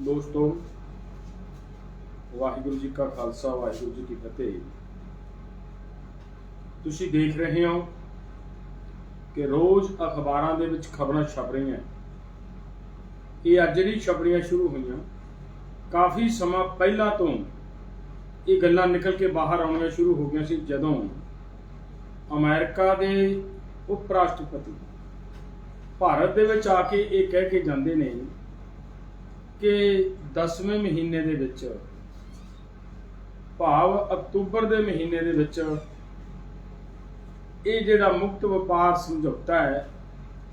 ਦੋਸਤੋ, ਵਾਹਿਗੁਰੂ ਜੀ ਕਾ ਖਾਲਸਾ, ਵਾਹਿਗੁਰੂ ਜੀ ਕੀ ਫਤਿਹ। ਤੁਸੀਂ ਦੇਖ ਰਹੇ ਹੋ ਕਿ ਰੋਜ਼ ਅਖਬਾਰਾਂ ਦੇ ਵਿੱਚ ਖਬਰਾਂ ਛਪ ਰਹੀਆਂ। ਇਹ ਅੱਜ ਜਿਹੜੀ ਛਪਣੀਆਂ ਸ਼ੁਰੂ ਹੋਈਆਂ, ਕਾਫੀ ਸਮਾਂ ਪਹਿਲਾਂ ਤੋਂ ਇਹ ਗੱਲਾਂ ਨਿਕਲ ਕੇ ਬਾਹਰ ਆਉਣੀਆਂ ਸ਼ੁਰੂ ਹੋ ਗਈਆਂ ਸੀ ਜਦੋਂ ਅਮਰੀਕਾ ਦੇ ਉਪ ਰਾਸ਼ਟਰਪਤੀ ਭਾਰਤ ਦੇ ਵਿੱਚ ਆ ਕੇ ਇਹ ਕਹਿ ਕੇ ਜਾਂਦੇ ਨੇ ਕਿ 10ਵੇਂ ਮਹੀਨੇ ਦੇ ਵਿੱਚ, ਭਾਵ ਅਕਤੂਬਰ ਦੇ ਮਹੀਨੇ ਦੇ ਵਿੱਚ, ਇਹ ਜਿਹੜਾ ਮੁਕਤ ਵਪਾਰ ਸਮਝੌਤਾ ਹੈ,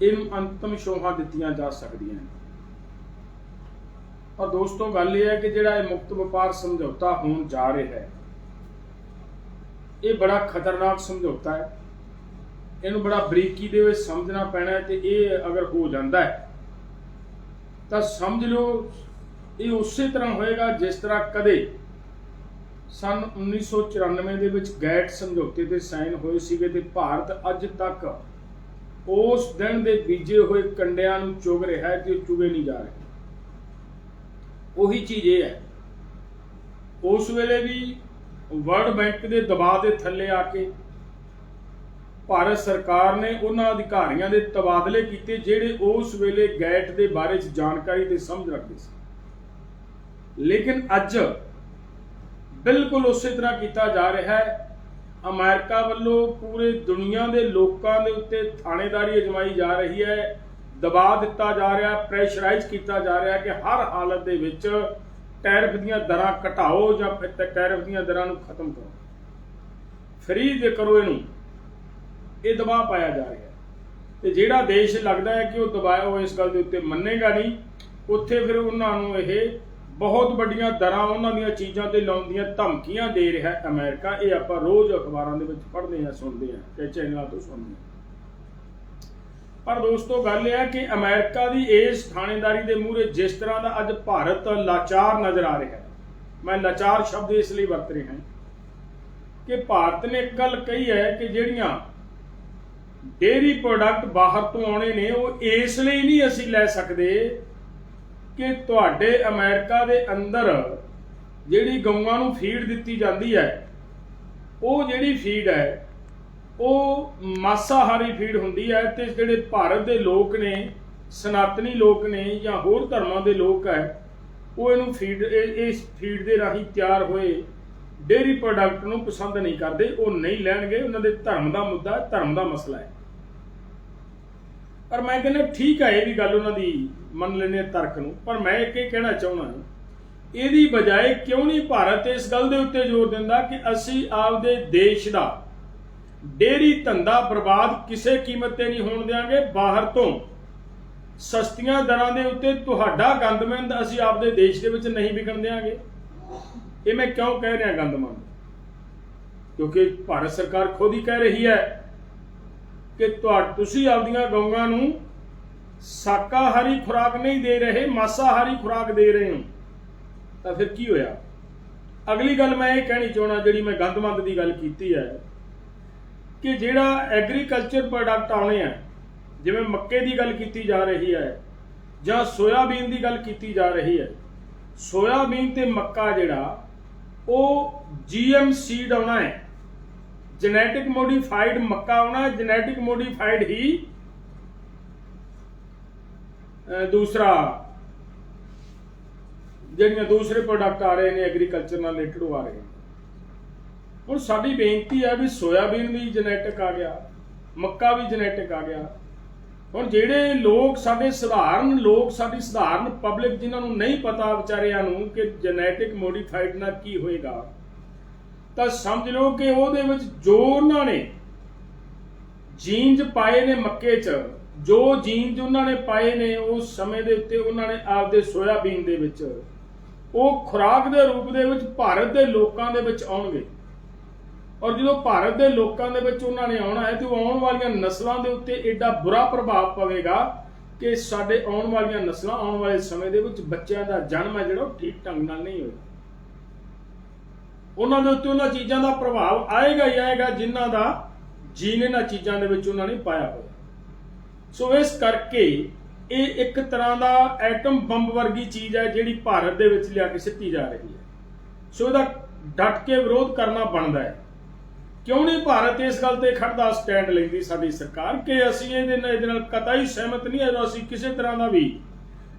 ਇਹਨੂੰ ਅੰਤਮ ਸ਼ੋਹਾਂ ਦਿੱਤੀਆਂ ਜਾ ਸਕਦੀਆਂ ਨੇ। ਔਰ ਦੋਸਤੋ, ਗੱਲ ਇਹ ਹੈ ਕਿ ਜਿਹੜਾ ਇਹ ਮੁਕਤ ਵਪਾਰ ਸਮਝੌਤਾ ਹੋਣ ਜਾ ਰਿਹਾ ਹੈ, ਇਹ ਬੜਾ ਖਤਰਨਾਕ ਸਮਝੌਤਾ ਹੈ। ਇਹਨੂੰ ਬੜਾ ਬਰੀਕੀ ਦੇ ਵਿੱਚ ਸਮਝਣਾ ਪੈਣਾ ਤੇ ਇਹ ਅਗਰ ਹੋ ਜਾਂਦਾ ਹੈ ਤਾਂ ਸਮਝ ਲਓ, ਇਹ ਉਸੇ ਤਰ੍ਹਾਂ ਹੋਏਗਾ ਜਿਸ ਤਰ੍ਹਾਂ ਕਦੇ ਸਨ 1994 ਦੇ ਵਿੱਚ ਗੈਟ ਸਮਝੌਤੇ ਤੇ ਸਾਈਨ ਹੋਏ ਸੀਗੇ ਤੇ ਭਾਰਤ ਅੱਜ ਤੱਕ ਉਸ ਦਿਨ ਦੇ ਬੀਜੇ ਹੋਏ ਕੰਡਿਆਂ ਨੂੰ ਚੁਗ ਰਿਹਾ ਹੈ ਤੇ ਉਹ ਚੁਗੇ ਨਹੀਂ ਜਾ ਰਹੇ। ਉਹੀ ਚੀਜ਼ ਇਹ ਹੈ। ਉਸ ਵੇਲੇ ਵੀ ਵਰਲਡ ਬੈਂਕ ਦੇ ਦਬਾਅ ਦੇ ਥੱਲੇ ਆ ਕੇ ਭਾਰਤ ਸਰਕਾਰ ਨੇ ਉਹਨਾਂ ਅਧਿਕਾਰੀਆਂ ਦੇ ਤਬਾਦਲੇ ਕੀਤੇ ਜਿਹੜੇ ਉਸ ਵੇਲੇ ਗੈਟ ਦੇ ਬਾਰੇ ਚ ਜਾਣਕਾਰੀ ਤੇ ਸਮਝ ਰੱਖਦੇ ਸੀ। ਲੇਕਿਨ ਅੱਜ ਬਿਲਕੁਲ ਉਸੇ ਤਰ੍ਹਾਂ ਕੀਤਾ ਜਾ ਰਿਹਾ ਹੈ। ਅਮਰੀਕਾ ਵੱਲੋਂ ਪੂਰੇ ਦੁਨੀਆ ਦੇ ਲੋਕਾਂ ਦੇ ਉੱਤੇ ਥਾਣੇਦਾਰੀ ਅਜਮਾਈ ਜਾ ਰਹੀ ਹੈ। ਦਬਾਅ ਦਿੱਤਾ ਜਾ ਰਿਹਾ, ਪ੍ਰੈਸ਼ਰਾਈਜ਼ ਕੀਤਾ ਜਾ ਰਿਹਾ ਕਿ ਹਰ ਹਾਲਤ ਦੇ ਵਿੱਚ ਟੈਰਿਫ ਦੀਆਂ ਦਰਾਂ ਘਟਾਓ ਜਾਂ ਫਿਰ ਟੈਰਿਫ ਦੀਆਂ ਦਰਾਂ ਨੂੰ ਖਤਮ ਕਰੋ। ਫ੍ਰੀ ਦੇ ਕਰੋ ਇਹਨੂੰ। ਇਹ ਦਬਾਅ ਪਾਇਆ ਜਾ ਰਿਹਾ ਤੇ ਜਿਹੜਾ ਦੇਸ਼ ਲੱਗਦਾ ਹੈ ਕਿ ਉਹ ਦਬਾਅ ਉਹ ਇਸ ਗੱਲ ਦੇ ਉੱਤੇ ਮੰਨੇਗਾ ਨਹੀਂ, ਉੱਥੇ ਫਿਰ ਉਹਨਾਂ ਨੂੰ ਇਹ ਬਹੁਤ ਵੱਡੀਆਂ ਦਰਾਂ ਉਹਨਾਂ ਦੀਆਂ ਚੀਜ਼ਾਂ ਤੇ ਲਾਉਣ ਦੀਆਂ ਧਮਕੀਆਂ ਦੇ ਰਿਹਾ ਹੈ ਅਮਰੀਕਾ। ਇਹ ਆਪਾਂ ਰੋਜ਼ ਅਖਬਾਰਾਂ ਦੇ ਵਿੱਚ ਪੜ੍ਹਦੇ ਹਾਂ, ਸੁਣਦੇ ਹਾਂ ਤੇ ਚੈਨਲਾਂ ਤੋਂ ਸੁਣਦੇ ਹਾਂ। ਪਰ ਦੋਸਤੋ, ਗੱਲ ਇਹ ਹੈ ਕਿ ਅਮਰੀਕਾ ਦੀ ਇਸ ਥਾਣੇਦਾਰੀ ਦੇ ਮੂਹਰੇ ਜਿਸ ਤਰ੍ਹਾਂ ਦਾ ਅੱਜ ਭਾਰਤ ਲਾਚਾਰ ਨਜ਼ਰ ਆ ਰਿਹਾ ਹੈ, ਮੈਂ ਲਾਚਾਰ ਸ਼ਬਦ ਇਸ ਲਈ ਵਰਤ ਰਿਹਾ ਹਾਂ ਕਿ ਭਾਰਤ ਨੇ ਇੱਕ ਗੱਲ ਕਹੀ ਹੈ ਕਿ ਜਿਹੜੀਆਂ ਡੇਰੀ ਪ੍ਰੋਡਕਟ ਬਾਹਰ ਤੋਂ ਆਉਣੇ ਨੇ, ਉਹ ਇਸ ਲਈ ਨਹੀਂ ਅਸੀਂ ਲੈ ਸਕਦੇ ਕਿ ਤੁਹਾਡੇ ਅਮਰੀਕਾ ਦੇ ਅੰਦਰ ਜਿਹੜੀ ਗਊਆਂ ਨੂੰ ਫੀਡ ਦਿੱਤੀ ਜਾਂਦੀ ਹੈ, ਉਹ ਜਿਹੜੀ ਫੀਡ ਹੈ, ਉਹ ਮਾਸਾਹਾਰੀ ਫੀਡ ਹੁੰਦੀ ਹੈ ਤੇ ਜਿਹੜੇ ਭਾਰਤ ਦੇ ਲੋਕ ਨੇ, ਸਨਾਤਨੀ ਲੋਕ ਨੇ ਜਾਂ ਹੋਰ ਧਰਮਾਂ ਦੇ ਲੋਕ ਹੈ, ਉਹ ਇਹਨੂੰ ਫੀਡ ਇਸ ਫੀਡ ਦੇ ਰਾਹੀਂ ਤਿਆਰ ਹੋਏ ਡੇਰੀ ਪ੍ਰੋਡਕਟ ਨੂੰ ਪਸੰਦ ਨਹੀਂ ਕਰਦੇ, ਉਹ ਨਹੀਂ ਲੈਣਗੇ, ਉਹਨਾਂ ਦੇ ਧਰਮ ਦਾ ਮੁੱਦਾ ਧਰਮ ਦਾ ਮਸਲਾ ਹੈ। ਪਰ ਮੈਂ ਕਹਿੰਦਾ ਠੀਕ ਹੈ ਇਹ ਵੀ ਗੱਲ ਉਹਨਾਂ ਦੀ ਮੰਨ ਲੈਨੇ ਤਰਕ ਨੂੰ। ਪਰ ਮੈਂ ਇੱਕ ਇਹ ਕਹਿਣਾ ਚਾਹੁੰਦਾ ਇਹਦੀ ਬਜਾਏ ਕਿਉਂ ਨਹੀਂ ਭਾਰਤ ਇਸ ਗੱਲ ਦੇ ਉੱਤੇ ਜ਼ੋਰ ਦਿੰਦਾ ਕਿ ਅਸੀਂ ਆਪਦੇ ਦੇਸ਼ ਦਾ ਡੇਰੀ ਧੰਦਾ ਬਰਬਾਦ ਕਿਸੇ ਕੀਮਤ ਤੇ ਨਹੀਂ ਹੋਣ ਦੇਵਾਂਗੇ ਬਾਹਰ ਤੋਂ ਸਸਤੀਆਂ ਦਰਾਂ ਦੇ ਉੱਤੇ ਤੁਹਾਡਾ ਗੰਦਮੰਦ ਅਸੀਂ ਆਪਦੇ ਦੇਸ਼ ਦੇ ਵਿੱਚ ਨਹੀਂ ਵਿਕਣ ਦੇਵਾਂਗੇ ਇਹ ਮੈਂ ਕਿਉਂ ਕਹਿ ਰਿਹਾ ਗੰਦਮੰਦ ਕਿਉਂਕਿ ਭਾਰਤ ਸਰਕਾਰ ਖੁਦ ਹੀ ਕਹਿ ਰਹੀ ਹੈ ਕਿ ਤੁਹਾ, ਤੁਸੀਂ ਆਪਦੀਆਂ ਗਊਆਂ ਨੂੰ ਸ਼ਾਕਾਹਾਰੀ ਖੁਰਾਕ ਨਹੀਂ ਦੇ ਰਹੇ, ਮਾਸਾਹਾਰੀ ਖੁਰਾਕ ਦੇ ਰਹੇ ਹੋ। ਤਾਂ ਫਿਰ ਕੀ ਹੋਇਆ? ਅਗਲੀ ਗੱਲ ਮੈਂ ਇਹ ਕਹਿਣੀ ਚਾਹਣਾ ਜਿਹੜੀ ਮੈਂ ਗੰਦਮੰਦ ਦੀ ਗੱਲ ਕੀਤੀ ਹੈ, ਕਿ ਜਿਹੜਾ ਐਗਰੀਕਲਚਰ ਪ੍ਰੋਡਕਟ ਆਉਣੇ ਆ, ਜਿਵੇਂ ਮੱਕੇ ਦੀ ਗੱਲ ਕੀਤੀ ਜਾ ਰਹੀ ਹੈ, ਜਾਂ ਸੋਇਆਬੀਨ ਦੀ ਗੱਲ ਕੀਤੀ ਜਾ ਰਹੀ ਹੈ, ਸੋਇਆਬੀਨ ਤੇ ਮੱਕਾ ਜਿਹੜਾ ਉਹ ਜੀਐਮ ਸੀਡ ਆਉਣਾ ਹੈ। ਜੈਨੇਟਿਕ ਮੋਡੀਫਾਈਡ ਮੱਕਾ ਆਉਣਾ ਹੈ। ਜੈਨੇਟਿਕ ਮੋਡੀਫਾਈਡ ਹੀ ਦੂਸਰਾ। ਜਿਹੜੀਆਂ ਦੂਸਰੇ ਪ੍ਰੋਡਕਟ ਆ ਰਹੇ ਨੇ ਐਗਰੀਕਲਚਰ ਨਾਲ ਰਿਲੇਟਡ ਉਹ ਆ ਰਹੇ ਨੇ। ਹੁਣ ਸਾਡੀ ਬੇਨਤੀ ਹੈ ਵੀ ਸੋਇਆਬੀਨ ਵੀ ਜੈਨੇਟਿਕ ਆ ਗਿਆ, ਮੱਕਾ ਵੀ ਜੈਨੇਟਿਕ ਆ ਗਿਆ। ਹੁਣ ਜਿਹੜੇ ਲੋਕ ਸਾਡੇ ਸਧਾਰਨ, ਲੋਕ ਸਾਡੀ ਸਧਾਰਨ ਪਬਲਿਕ ਜਿਨ੍ਹਾਂ ਨੂੰ ਨਹੀਂ ਪਤਾ ਵਿਚਾਰਿਆਂ ਨੂੰ ਕਿ ਜੈਨੇਟਿਕ ਮੋਡੀਫਾਈਡ ਨਾਲ ਕੀ ਹੋਏਗਾ, ਤਾਂ ਸਮਝ ਲਓ ਕਿ ਉਹਦੇ ਵਿੱਚ ਜੋ ਉਹਨਾਂ ਨੇ ਜੀਨਜ਼ ਪਾਏ ਨੇ ਮੱਕੇ 'ਚ, ਜੋ ਜੀਨਜ਼ ਉਹਨਾਂ ਨੇ ਪਾਏ ਨੇ ਉਸ ਸਮੇਂ ਦੇ ਉੱਤੇ ਉਹਨਾਂ ਨੇ ਆਪਦੇ ਸੋਇਆਬੀਨ ਦੇ ਵਿੱਚ, ਉਹ ਖੁਰਾਕ ਦੇ ਰੂਪ ਦੇ ਵਿੱਚ ਭਾਰਤ ਦੇ ਲੋਕਾਂ ਦੇ ਵਿੱਚ ਆਉਣਗੇ। ਔਰ ਜਦੋਂ ਭਾਰਤ ਦੇ ਲੋਕਾਂ ਦੇ ਵਿੱਚ ਉਹਨਾਂ ਨੇ ਆਉਣਾ ਹੈ ਤੇ ਉਹ ਆਉਣ ਵਾਲੀਆਂ ਨਸਲਾਂ ਦੇ ਉੱਤੇ ਐਡਾ ਬੁਰਾ ਪ੍ਰਭਾਵ ਪਵੇਗਾ ਕਿ ਸਾਡੇ ਆਉਣ ਵਾਲੀਆਂ ਨਸਲਾਂ ਆਉਣ ਵਾਲੇ ਸਮੇਂ ਦੇ ਵਿੱਚ ਬੱਚਿਆਂ ਦਾ ਜਨਮ ਹੈ ਜਿਹੜਾ ਠੀਕ ਢੰਗ ਨਾਲ ਨਹੀਂ ਹੋਏਗਾ। ਉਹਨਾਂ ਦੇ ਉੱਤੇ ਉਹਨਾਂ ਚੀਜ਼ਾਂ ਦਾ ਪ੍ਰਭਾਵ ਆਏਗਾ ਹੀ ਆਏਗਾ ਜਿਨ੍ਹਾਂ ਦਾ ਜੀਨ ਇਹਨਾਂ ਚੀਜ਼ਾਂ ਦੇ ਵਿੱਚ ਉਹਨਾਂ ਨੇ ਪਾਇਆ ਹੋਇਆ। ਸੋ ਇਸ ਕਰਕੇ ਇਹ ਇੱਕ ਤਰ੍ਹਾਂ ਦਾ ਐਟਮ ਬੰਬ ਵਰਗੀ ਚੀਜ਼ ਹੈ ਜਿਹੜੀ ਭਾਰਤ ਦੇ ਵਿੱਚ ਲਿਆ ਕੇ ਸਿੱਟੀ ਜਾ ਰਹੀ ਹੈ। ਸੋ ਇਹਦਾ ਡਟ ਕੇ ਵਿਰੋਧ ਕਰਨਾ ਬਣਦਾ ਹੈ। ਕਿਉਂ ਨਹੀਂ ਭਾਰਤ ਇਸ ਗੱਲ ਤੇ ਖੜਦਾ ਸਟੈਂਡ ਲੈਂਦੀ ਸਾਡੀ ਸਰਕਾਰ ਕਿ ਅਸੀਂ ਇਹਦੇ ਨਾਲ ਇਹਦੇ ਨਾਲ ਕਤਈ ਸਹਿਮਤ ਨਹੀਂ ਹੈ ਅਸੀਂ ਕਿਸੇ ਤਰ੍ਹਾਂ ਦਾ ਵੀ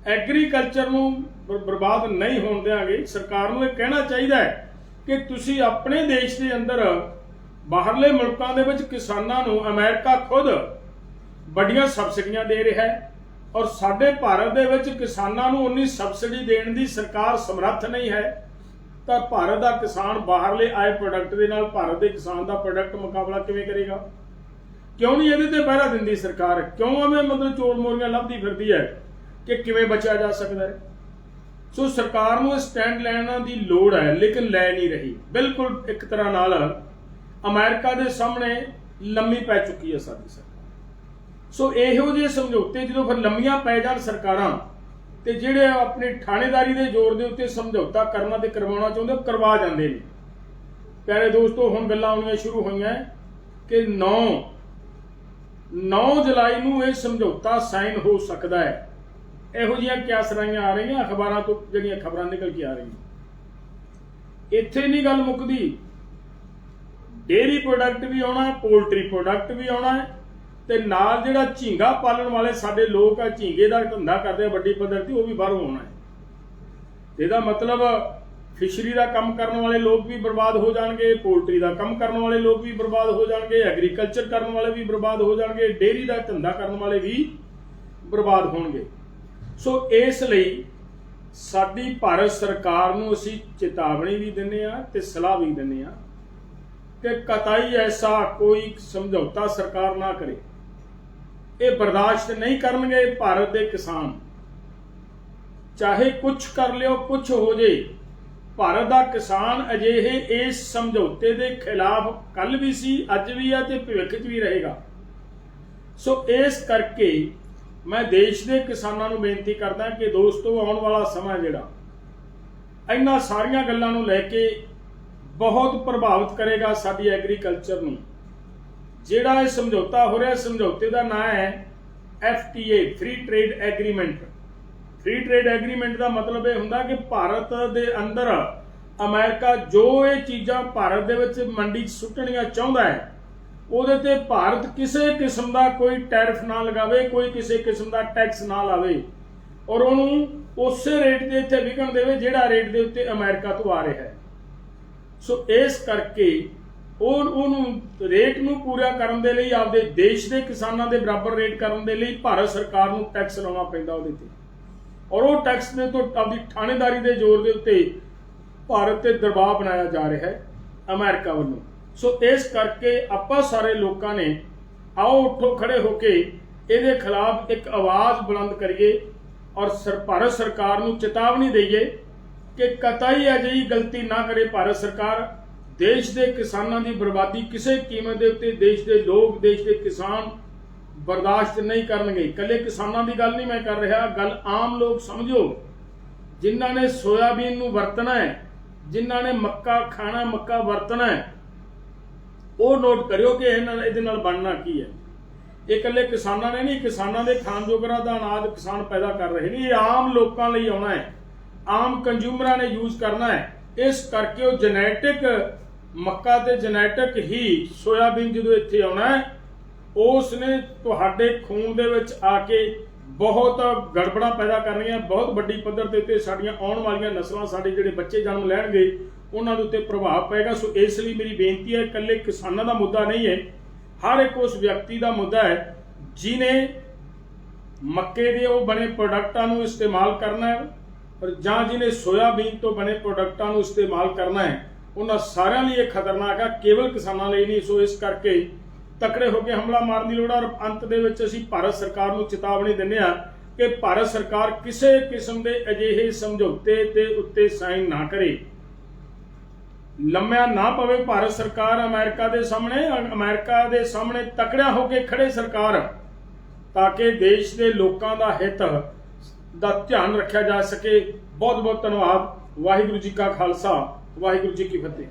ਐਗਰੀਕਲਚਰ ਨੂੰ ਬਰਬਾਦ ਨਹੀਂ ਹੋਣ ਦੇਵਾਂਗੇ ਸਰਕਾਰ ਨੂੰ ਇਹ ਕਹਿਣਾ ਚਾਹੀਦਾ ਹੈ ਕਿ ਤੁਸੀਂ ਆਪਣੇ ਦੇਸ਼ ਦੇ ਅੰਦਰ ਬਾਹਰਲੇ ਮੁਲਕਾਂ ਦੇ ਵਿੱਚ ਕਿਸਾਨਾਂ ਨੂੰ ਅਮਰੀਕਾ ਖੁਦ ਵੱਡੀਆਂ ਸਬਸਿਡੀਆਂ ਦੇ ਰਿਹਾ ਹੈ ਔਰ ਸਾਡੇ ਭਾਰਤ ਦੇ ਵਿੱਚ ਕਿਸਾਨਾਂ ਨੂੰ ਉਨੀ ਸਬਸਿਡੀ ਦੇਣ ਦੀ ਸਰਕਾਰ ਸਮਰੱਥ ਨਹੀਂ ਹੈ। ਤਾਂ ਭਾਰਤ ਦਾ ਕਿਸਾਨ ਬਾਹਰਲੇ ਆਏ ਪ੍ਰੋਡਕਟ ਦੇ ਨਾਲ ਭਾਰਤ ਦੇ ਕਿਸਾਨ ਦਾ ਪ੍ਰੋਡਕਟ ਮੁਕਾਬਲਾ ਕਿਵੇਂ ਕਰੇਗਾ? ਕਿਉਂ ਨਹੀਂ ਇਹਦੇ ਤੇ ਪਹਿਰਾ ਦਿੰਦੀ ਸਰਕਾਰ? ਕਿਉਂ ਐਵੇਂ ਮਤਲਬ ਚੋਰ ਮੋਰੀਆਂ ਲੱਭਦੀ ਫਿਰਦੀ ਹੈ ਕਿ ਕਿਵੇਂ ਬਚਿਆ ਜਾ ਸਕਦਾ ਹੈ? ਸੋ ਸਰਕਾਰ ਨੂੰ ਸਟੈਂਡ ਲੈਣ ਦੀ ਲੋੜ ਹੈ, ਲੇਕਿਨ ਲੈ ਨਹੀਂ ਰਹੀ। ਬਿਲਕੁਲ ਇੱਕ ਤਰ੍ਹਾਂ ਨਾਲ ਅਮਰੀਕਾ ਦੇ ਸਾਹਮਣੇ ਲੰਮੀ ਪੈ ਚੁੱਕੀ ਹੈ ਸਾਡੀ ਸਰਕਾਰ। ਸੋ ਇਹੋ ਜਿਹੇ ਸਮਝੌਤੇ ਜਦੋਂ ਫਿਰ ਲੰਮੀਆਂ ਪੈ ਜਾਣ ਸਰਕਾਰਾਂ ਤੇ ਜਿਹੜੇ ਆਪਣੀ ਥਾਣੇਦਾਰੀ ਦੇ ਜ਼ੋਰ ਦੇ ਉੱਤੇ ਸਮਝੌਤਾ ਕਰਨਾ ਤੇ ਕਰਵਾਉਣਾ ਚਾਹੁੰਦੇ ਉਹ ਕਰਵਾ ਜਾਂਦੇ ਨੇ। ਪਿਆਰੇ ਦੋਸਤੋ, ਹੁਣ ਗੱਲਾਂ ਆਉਣੀਆਂ ਸ਼ੁਰੂ ਹੋਈਆਂ ਕਿ 9 9 ਜੁਲਾਈ ਨੂੰ ਇਹ ਸਮਝੌਤਾ ਸਾਈਨ ਹੋ ਸਕਦਾ ਹੈ। ਇਹੋ ਜਿਹੀਆਂ ਕਿਆਸਰਾਈਆਂ ਆ ਰਹੀਆਂ, ਅਖਬਾਰਾਂ ਤੋਂ ਜਿਹੜੀਆਂ ਖਬਰਾਂ ਨਿਕਲ ਕੇ ਆ ਰਹੀਆਂ। ਇੱਥੇ ਨਹੀਂ ਗੱਲ ਮੁੱਕਦੀ। ਡੇਰੀ ਪ੍ਰੋਡਕਟ ਵੀ ਆਉਣਾ, ਪੋਲਟਰੀ ਪ੍ਰੋਡਕਟ ਵੀ ਆਉਣਾ ਤੇ ਨਾਲ ਜਿਹੜਾ ਝੀਂਗਾ ਪਾਲਣ ਵਾਲੇ ਸਾਡੇ ਲੋਕ ਆ, ਝੀਂਗੇ ਦਾ ਧੰਦਾ ਕਰਦੇ ਆ, ਵੱਡੀ ਪੱਧਰ ਤੇ, ਉਹ ਵੀ ਬਾਹਰੋਂ ਆਉਣਾ ਹੈ। ਇਹਦਾ ਮਤਲਬ ਫਿਸ਼ਰੀ ਦਾ ਕੰਮ ਕਰਨ ਵਾਲੇ ਲੋਕ ਵੀ ਬਰਬਾਦ ਹੋ ਜਾਣਗੇ, ਪੋਲਟਰੀ ਦਾ ਕੰਮ ਕਰਨ ਵਾਲੇ ਲੋਕ ਵੀ ਬਰਬਾਦ ਹੋ ਜਾਣਗੇ, ਐਗਰੀਕਲਚਰ ਕਰਨ ਵਾਲੇ ਵੀ ਬਰਬਾਦ ਹੋ ਜਾਣਗੇ ਡੇਰੀ ਦਾ ਧੰਦਾ ਕਰਨ ਵਾਲੇ ਵੀ ਬਰਬਾਦ ਹੋਣਗੇ। ਸੋ ਇਸ ਲਈ ਸਾਡੀ ਭਾਰਤ ਸਰਕਾਰ ਨੂੰ ਅਸੀਂ ਚੇਤਾਵਨੀ ਵੀ ਦਿੰਨੇ ਆ ਤੇ ਸਲਾਹ ਵੀ ਦਿੰਨੇ ਆ ਕਿ ਕਤਈ ਐਸਾ ਕੋਈ ਸਮਝੌਤਾ ਸਰਕਾਰ ਨਾ ਕਰੇ। ਇਹ ਬਰਦਾਸ਼ਤ ਨਹੀਂ ਕਰਨਗੇ ਭਾਰਤ ਦੇ ਕਿਸਾਨ। ਚਾਹੇ ਕੁਝ ਕਰ ਲਿਓ ਕੁਝ ਹੋ ਜੇ, ਭਾਰਤ ਦਾ ਕਿਸਾਨ ਅਜਿਹੇ ਇਸ ਸਮਝੌਤੇ ਦੇ ਖਿਲਾਫ ਕੱਲ ਵੀ ਸੀ, ਅੱਜ ਵੀ ਹੈ ਤੇ ਭਵਿੱਖ 'ਚ ਵੀ ਰਹੇਗਾ। ਸੋ ਇਸ ਕਰਕੇ ਮੈਂ ਦੇਸ਼ ਦੇ ਕਿਸਾਨਾਂ ਨੂੰ ਬੇਨਤੀ ਕਰਦਾ ਕਿ ਦੋਸਤੋ, ਆਉਣ ਵਾਲਾ ਸਮਾਂ ਜਿਹੜਾ, ਇਹਨਾਂ ਸਾਰੀਆਂ ਗੱਲਾਂ ਨੂੰ ਲੈ ਕੇ ਬਹੁਤ ਪ੍ਰਭਾਵਿਤ ਕਰੇਗਾ ਸਾਡੀ ਐਗਰੀਕਲਚਰ ਨੂੰ। ਜਿਹੜਾ ਇਹ ਸਮਝੌਤਾ ਹੋ ਰਿਹਾ ਸਮਝੌਤੇ ਦਾ ਨਾਮ ਹੈ FTA free trade agreement free trade agreement ਦਾ ਮਤਲਬ ਇਹ ਹੁੰਦਾ ਕਿ ਭਾਰਤ ਦੇ ਅੰਦਰ ਅਮਰੀਕਾ ਜੋ ਇਹ ਚੀਜ਼ਾਂ ਭਾਰਤ ਦੇ ਵਿੱਚ ਮੰਡੀ 'ਚ ਸੁੱਟਣੀਆਂ ਚਾਹੁੰਦਾ ਹੈ, ਉਹਦੇ ਤੇ ਭਾਰਤ ਕਿਸੇ ਕਿਸਮ ਦਾ ਕੋਈ ਟੈਰਿਫ ਨਾ ਲਗਾਵੇ, ਕੋਈ ਕਿਸੇ ਕਿਸਮ ਦਾ ਟੈਕਸ ਨਾ ਲਾਵੇ ਔਰ ਉਹਨੂੰ ਉਸੇ ਰੇਟ ਦੇ ਇੱਥੇ ਵਿਕਣ ਦੇਵੇ ਜਿਹੜਾ ਰੇਟ ਦੇ ਉੱਤੇ ਅਮਰੀਕਾ ਤੋਂ ਆ ਰਿਹਾ ਹੈ। ਸੋ ਇਸ ਕਰਕੇ ਉਹ ਉਹਨੂੰ ਰੇਟ ਨੂੰ ਪੂਰਾ ਕਰਨ ਦੇ ਲਈ, ਆਪਦੇ ਦੇਸ਼ ਦੇ ਕਿਸਾਨਾਂ ਦੇ ਬਰਾਬਰ ਰੇਟ ਕਰਨ ਦੇ ਲਈ ਭਾਰਤ ਸਰਕਾਰ ਨੂੰ ਟੈਕਸ ਲਾਉਣਾ ਪੈਂਦਾ ਉਹਦੇ ਤੇ। ਔਰ ਉਹ ਟੈਕਸ ਦੇ ਤੋਂ ਆਪਦੀ ਥਾਣੇਦਾਰੀ ਦੇ ਜ਼ੋਰ ਦੇ ਉੱਤੇ ਭਾਰਤ ਤੇ ਦਬਾਅ ਬਣਾਇਆ ਜਾ ਰਿਹਾ ਹੈ ਅਮਰੀਕਾ ਵੱਲੋਂ। ਸੋ ਇਸ ਕਰਕੇ ਆਪਾਂ ਸਾਰੇ ਲੋਕਾਂ ਨੇ ਆਓ ਉੱਠੋ ਖੜੇ ਹੋ ਕੇ ਇਹਦੇ ਖਿਲਾਫ ਇੱਕ ਆਵਾਜ਼ ਬੁਲੰਦ ਕਰੀਏ ਔਰ ਸਰ, ਭਾਰਤ ਸਰਕਾਰ ਨੂੰ ਚੇਤਾਵਨੀ ਦਈਏ ਕਿ ਕਤਈ ਅਜਿਹੀ ਗਲਤੀ ਨਾ ਕਰੇ ਭਾਰਤ ਸਰਕਾਰ। ਦੇਸ਼ ਦੇ ਕਿਸਾਨਾਂ ਦੀ ਬਰਬਾਦੀ ਕਿਸੇ ਕੀਮਤ ਦੇ ਉੱਤੇ ਦੇਸ਼ ਦੇ ਲੋਕ, ਦੇਸ਼ ਦੇ ਕਿਸਾਨ ਬਰਦਾਸ਼ਤ ਨਹੀਂ ਕਰਨਗੇ। ਇਕੱਲੇ ਕਿਸਾਨਾਂ ਦੀ ਗੱਲ ਨਹੀਂ ਮੈਂ ਕਰ ਰਿਹਾ। ਗੱਲ ਆਮ ਲੋਕ ਸਮਝੋ। ਜਿਨ੍ਹਾਂ ਨੇ ਸੋਇਆਬੀਨ ਨੂੰ ਵਰਤਣਾ ਹੈ, ਜਿਨ੍ਹਾਂ ਨੇ ਮੱਕਾ ਖਾਣਾ, ਮੱਕਾ ਵਰਤਣਾ ਹੈ, ਉਹ ਨੋਟ ਕਰਿਓ ਕਿ ਇਹਨਾਂ ਇਹਦੇ ਨਾਲ ਬਣਨਾ ਕੀ ਹੈ। ਇਹ ਇਕੱਲੇ ਕਿਸਾਨਾਂ ਨੇ ਨਹੀਂ, ਕਿਸਾਨਾਂ ਦੇ ਖਾਣ ਜੋਗਰਾ ਦਾ ਅਨਾਜ ਕਿਸਾਨ ਪੈਦਾ ਕਰ ਰਹੇ ਨੇ। ਇਹ ਆਮ ਲੋਕਾਂ ਲਈ ਆਉਣਾ ਹੈ। ਆਮ ਕੰਜ਼ਿਊਮਰਾਂ ਨੇ ਯੂਜ਼ ਕਰਨਾ ਹੈ। ਇਸ ਕਰਕੇ ਉਹ ਜੈਨੇਟਿਕ ਮੱਕਾ ਤੇ ਜੈਨੇਟਿਕ ਹੀ ਸੋਇਆਬੀਨ ਜਦੋਂ ਇੱਥੇ ਆਉਣਾ ਹੈ ਉਸ ਨੇ ਤੁਹਾਡੇ ਖੂਨ ਦੇ ਵਿੱਚ ਆ ਕੇ ਬਹੁਤ ਗੜਬੜਾਂ ਪੈਦਾ ਕਰਨੀਆਂ, ਬਹੁਤ ਵੱਡੀ ਪੱਧਰ ਦੇ ਉੱਤੇ ਸਾਡੀਆਂ ਆਉਣ ਵਾਲੀਆਂ ਨਸਲਾਂ, ਸਾਡੇ ਜਿਹੜੇ ਬੱਚੇ ਜਨਮ ਲੈਣਗੇ, ਉਹਨਾਂ ਦੇ ਉੱਤੇ ਪ੍ਰਭਾਵ ਪਏਗਾ। ਸੋ ਇਸ ਲਈ ਮੇਰੀ ਬੇਨਤੀ ਹੈ, ਇਕੱਲੇ ਕਿਸਾਨਾਂ ਦਾ ਮੁੱਦਾ ਨਹੀਂ ਹੈ, ਹਰ ਇੱਕ ਉਸ ਵਿਅਕਤੀ ਦਾ ਮੁੱਦਾ ਹੈ ਜਿਨੇ ਮੱਕੇ ਦੇ ਉਹ ਬਣੇ ਪ੍ਰੋਡਕਟਾਂ ਨੂੰ ਇਸਤੇਮਾਲ ਕਰਨਾ ਹੈ ਪਰ ਜਾਂ ਜਿਹਨੇ ਸੋਇਆਬੀਨ ਤੋਂ ਬਣੇ ਪ੍ਰੋਡਕਟਾਂ ਨੂੰ ਇਸਤੇਮਾਲ ਕਰਨਾ ਹੈ। ਉਹਨਾਂ ਸਾਰਿਆਂ ਲਈ ਇਹ ਖਤਰਨਾਕ ਹੈ ਕੇਵਲ ਕਿਸਾਨਾਂ ਲਈ ਨਹੀਂ, ਸੋ ਇਸ ਕਰਕੇ ਤਕੜੇ ਹੋ ਕੇ ਹਮਲਾ ਮਾਰਨ ਦੀ ਲੋੜ ਹੈ ਅੰਤ ਦੇ ਵਿੱਚ ਅਸੀਂ ਭਾਰਤ ਸਰਕਾਰ ਨੂੰ ਚੇਤਾਵਨੀ ਦਿੰਦੇ ਹਾਂ ਕਿ ਭਾਰਤ ਸਰਕਾਰ ਕਿਸੇ ਕਿਸਮ ਦੇ ਅਜਿਹੇ ਸਮਝੌਤੇ ਤੇ ਉੱਤੇ ਸਾਈਨ ਨਾ ਕਰੇ। ਲੰਮਿਆ ਨਾ ਪਵੇ ਭਾਰਤ ਸਰਕਾਰ ਅਮਰੀਕਾ ਦੇ ਸਾਹਮਣੇ। ਅਮਰੀਕਾ ਦੇ ਸਾਹਮਣੇ ਤਕੜਿਆ ਹੋ ਕੇ ਖੜੇ ਸਰਕਾਰ, ਤਾਂ ਕਿ ਦੇਸ਼ ਦੇ ਲੋਕਾਂ ਦਾ ਹਿੱਤ ਦਾ ਧਿਆਨ ਰੱਖਿਆ ਜਾ ਸਕੇ। ਬਹੁਤ ਬਹੁਤ ਧੰਨਵਾਦ। ਵਾਹਿਗੁਰੂ ਜੀ ਕਾ ਖਾਲਸਾ। ਵਾਹਿਗੁਰੂ ਜੀ ਕੀ ਫਤਿਹ।